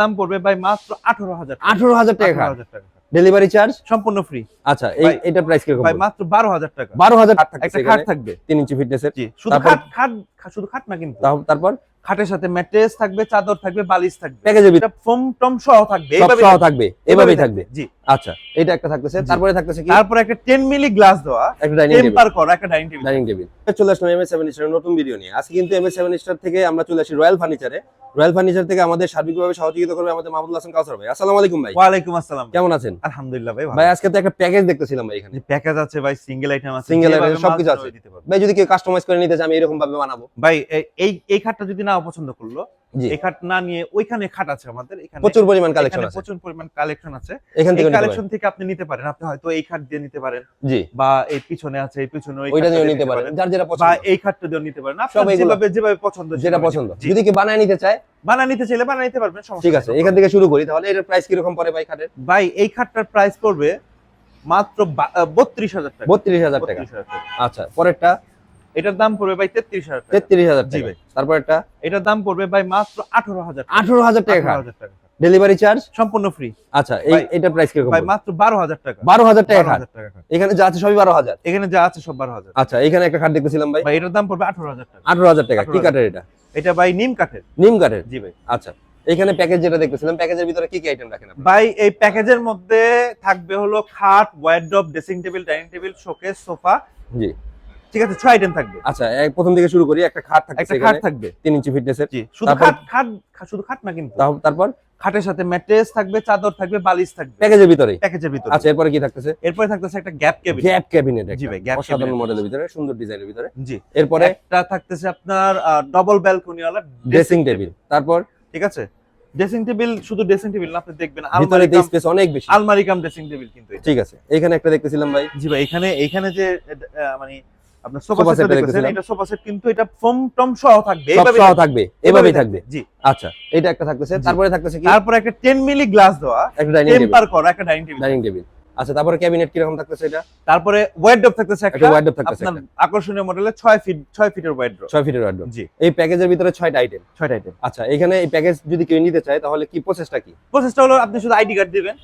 দাম পড়বে ভাই মাত্র আঠারো হাজার আঠারো হাজার টাকা। ডেলিভারি চার্জ সম্পূর্ণ ফ্রি আচ্ছা এই এটা প্রাইস কীরকম ভাই মাত্র বারো হাজার টাকা। বারো হাজার টাকা একটা খাট থাকবে। 3 ইঞ্চি ফিটনেসের জি শুধু খাট খাট শুধু খাট না কিন্তু। তারপর? খাটের সাথে ম্যাট্রেস থাকবে চাদর থাকবে বালিশ থাকবে। প্যাকেজের ভিতরে ফোম টম সহ থাকবে এইভাবে সহ থাকবে। এভাবেই থাকবে জি। আচ্ছা এটা একটা থাকতেছে তারপরে থাকতেছে কি? তারপর একটা 10 মিলি গ্লাস দেওয়া একটা ডাইনিং টেবিল টেম্পার করা একটা ডাইনিং টেবিল ডাইনিং টেবিল চলে আসলাম এম এস সেভেন স্টার নতুন ভিডিও নিয়ে। আজকে কিন্তু এম এস সেভেন স্টার থেকে আমরা চলে আসি রয়্যাল ফার্নিচারে রয়্যাল ফার্নিচার থেকে আমাদের সার্বিকভাবে সহযোগিতা করবে আমাদের মাহমুদুল হাসান কাউসার ভাই। আসসালামু আলাইকুম ভাই। ওয়ালাইকুম আসসালাম। কেমন আছেন? আলহামদুলিল্লাহ ভাই ভাই আজকে তো একটা প্যাকেজ দেখতেছিলাম ভাই এখানে। প্যাকেজ আছে ভাই সিঙ্গেল আইটেম আছে। যেভাবে item, সবকিছু আছে। ভাই যদি কেউ কাস্টমাইজ করে নিতে চায় আমি এরকম ভাবে বানাবো। ভাই এই এই খাটটা যদি না পছন্দ করল। এই খাট না নিয়ে ওইখানে খাট আছে আমাদের এখানে প্রচুর পরিমাণ কালেকশন আছে। প্রচুর পরিমাণ কালেকশন আছে। এখান থেকে কালেকশন থেকে আপনি নিতে পারেন। আপনি হয়তো এই খাট দিয়ে নিতে পারেন। জি। বা এই পিছনে আছে এই পিছনে ওই ওইটা দিয়ে নিতে পারেন। যার যেটা বা এই খাটটা দিয়ে নিতে পারেন। আপনার সব যেভাবে যেভাবে পছন্দ যেটা পছন্দ। যদি কেউ বানায় নিতে চায়? বানা নিতে চাইলে বানা নিতে পারবেন সমস্যা ঠিক আছে এখান থেকে শুরু করি। তাহলে এটার প্রাইস কীরকম পড়ে ভাই খাটের? ভাই এই খাটটার প্রাইস পড়বে মাত্র বত্রিশ হাজার টাকা। বত্রিশ হাজার টাকা। 32,000 টাকা। আচ্ছা পরেরটা? এটার দাম পড়বে ভাই তেত্রিশ হাজার তেত্রিশ হাজার জি ভাই। তারপর একটা এটার দাম পড়বে ভাই মাত্র আঠারো হাজার আঠারো হাজার টাকা। টাকা। ডেলিভারি চার্জ সম্পূর্ণ ফ্রি আচ্ছা এই এটা প্রাইস কীরকম ভাই মাত্র বারো হাজার টাকা। বারো হাজার টাকা এখানে যা আছে সবই বারো হাজার। এখানে যা আছে সব বারো হাজার। আচ্ছা এখানে একটা খাট দেখতেছিলাম ভাই। ভাই এটার দাম পড়বে আঠারো হাজার টাকা। আঠারো হাজার টাকা। কি কাঠের এটা? এটা ভাই নিম কাঠের। নিম কাঠের? জি ভাই। আচ্ছা এখানে প্যাকেজ যেটা দেখতেছিলাম প্যাকেজের ভিতরে কি কি আইটেম রাখেন আপনি? ভাই এই প্যাকেজের মধ্যে থাকবে হলো খাট wardrobe dressing table dining table showcase sofa জি। ঠিক আছে ছয় আইটেম থাকবে। আচ্ছা প্রথম থেকে শুরু করি একটা খাট থাকছে একটা খাট থাকবে। তিন ইঞ্চি ফিটনেসের জি শুধু খাট খাট শুধু খাট না কিন্তু। তারপর? খাটের সাথে ম্যাট্রেস থাকবে চাদর থাকবে বালিশ থাকবে। প্যাকেজের ভিতরে? প্যাকেজের ভিতরে। আচ্ছা এরপরে কি থাকতেছে? এরপরে থাকতেছে একটা গ্যাপ কেবিল গ্যাপ ক্যাবিনেট জি ভাই, অসাধারণ cabinet। মডেলের ভিতরে সুন্দর ডিজাইনের ভিতরে। জি। এরপরে? একটা থাকতেছে আপনার ডবল ব্যালকনি ওয়ালা ড্রেসিং টেবিল তারপর? ঠিক আছে? ড্রেসিং টেবিল শুধু ড্রেসিং টেবিল না আপনি দেখবেন আলমারি স্পেস অনেক বেশি। আলমারি কাম ড্রেসিং টেবিল কিন্তু ঠিক আছে এখানে একটা দেখতেছিলাম ভাই। জি ভাই এখানে এখানে যে মানে আপনার সোফা সেট দেখতেছেন এটা সোফা সেট কিন্তু এটা ফোম টম সহ থাকবে এইভাবে সহ থাকবে। থাকবে জি। আচ্ছা এটা একটা থাকতেছে তারপরে থাকতেছে কি? তারপর একটা 10 মিলি গ্লাস দেওয়া একটা ডাইনিং টেবিল টেম্পার করা একটা ডাইনিং টেবিল ডাইনিং টেবিল আচ্ছা তারপরে ক্যাবিনেট কীরকম থাকতেছে এটা? তারপরে ওয়ার্ডরোব থাকতেছে একটা ওয়ার্ডরোব থাকতেছে আপনার আকর্ষণীয় মডেলের 6 ফিট 6 ফিটের ওয়ার্ডরোব ছয় ফিটের ওয়ার্ডরোব জি। এই প্যাকেজের ভিতরে ছয়টা আইটেম 6টা আইটেম আচ্ছা এখানে এই প্যাকেজ যদি কেউ নিতে চায় তাহলে কি প্রসেসটা কি? প্রসেসটা হলো আপনি শুধু আইডি কার্ড দিবেন।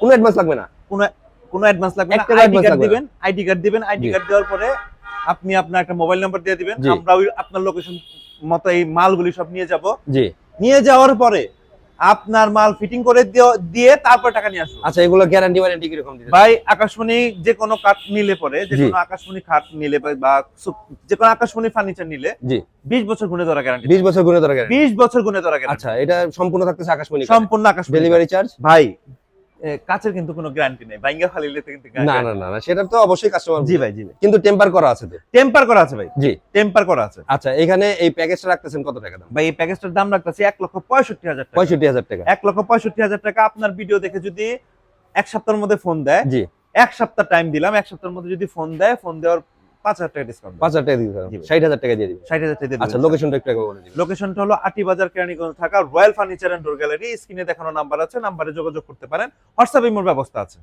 কোনো অ্যাডভান্স লাগবে না। কোনো অ্যাডভান্স লাগবে না আইডি কার্ড দিবেন আইডি কার্ড দিবেন আইডি কার্ড দেওয়ার পরে আপনি আপনার একটা মোবাইল নাম্বার দিয়ে দিবেন আমরা আপনার লোকেশন মতো এই মালগুলি সব নিয়ে যাব। জি। নিয়ে যাওয়ার পরে আপনার মাল ফিটিং করে দিয়ে তারপর টাকা নিয়ে আসব আচ্ছা এগুলো গ্যারান্টি ওয়ারেন্টি কীরকম দিতে ভাই আকাশমণি যে কোনো কাঠ নিলে পরে যে কোনো আকাশমণি খাট নিলে বা- যে কোনো আকাশমণি ফার্নিচার নিলে জি। 20 বছর গুণে ধরা গ্যারান্টি 20 বছর গুণে ধরা গ্যারান্টি 20 বছর গুণে ধরা গ্যারান্টি আচ্ছা এটা সম্পূর্ণ থাকতেছে আকাশমণি সম্পূর্ণ আকাশমণি ডেলিভারি চার্জ ভাই কাচের কিন্তু কোনো গ্যারান্টি নেই। বাইঙ্গা ফালিলে কিন্তু না না না না সেটা তো অবশ্যই কাস্টমার জি ভাই জি ভাই। কিন্তু টেম্পার করা আছে তো। টেম্পার করা আছে ভাই। জি। টেম্পার করা আছে। আচ্ছা এখানে এই প্যাকেজটা রাখতেছেন কত টাকা দাম? ভাই এই প্যাকেজটার দাম রাখতেছি এক লক্ষ পঁয়ষট্টি হাজার টাকা। পঁয়ষট্টি হাজার টাকা। এক লক্ষ পঁয়ষট্টি হাজার টাকা আপনার ভিডিও দেখে যদি এক সপ্তাহের মধ্যে ফোন দেয় জি। এক সপ্তাহ টাইম দিলাম এক সপ্তাহের মধ্যে যদি ফোন দেয় ফোন দেওয়ার পাঁচ হাজার টাকা ডিসকাউন্ট পাঁচ হাজার টাকা দিতে ষাট হাজার টাকা দিয়ে দিবেন। ষাট হাজার টাকা দিয়ে আচ্ছা। লোকেশনটা একটু একবার বলে দিবেন। লোকেশনটা হলো আটি বাজার কেরানীগঞ্জ থাকা royal furniture and door gallery স্ক্রিনে দেখানো নাম্বার আছে নাম্বারে যোগাযোগ করতে পারেন। হোয়াটসঅ্যাপ ইমোর ব্যবস্থা আছে।